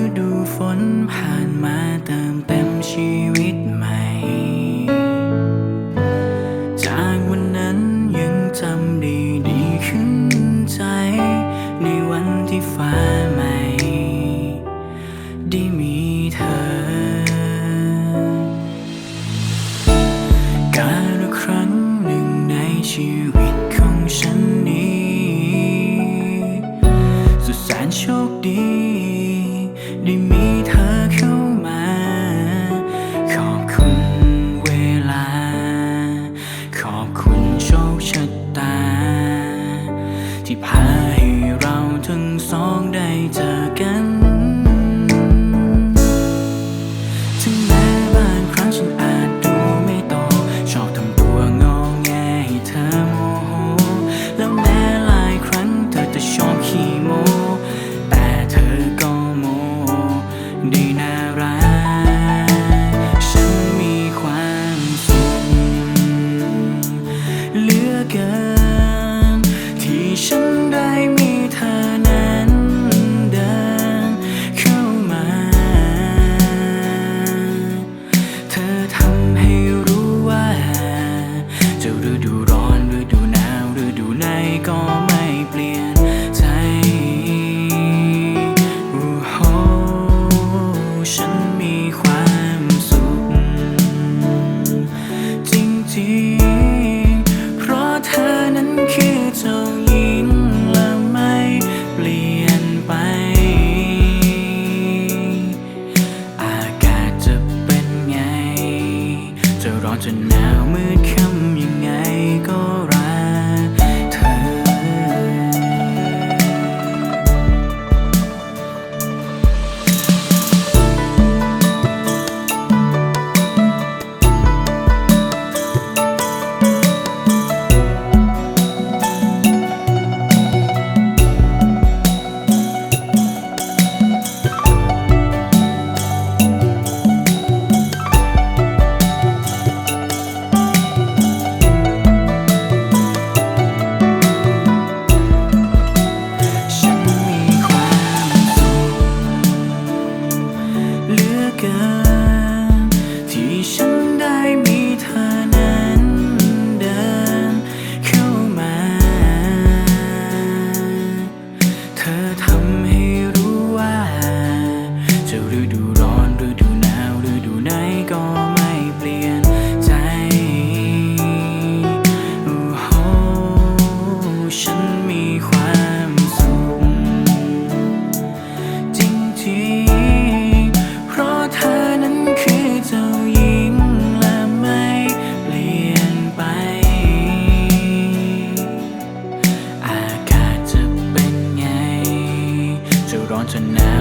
ฤดูฝนผ่านมาเติมเต็มชีวิตใหม่ จากวันนั้นยังจำดีดีขึ้นใจ ในวันที่ฟ้าใหม่ได้มีเธอ การครหนึ่งในชีวิตของฉันนี้ สุดแสนโชคดี ที่พาให้เราทั้งสองได้เจอกัน 듯한 ร้อนจนหนาวมืดค่ำยังไงก็ tonight.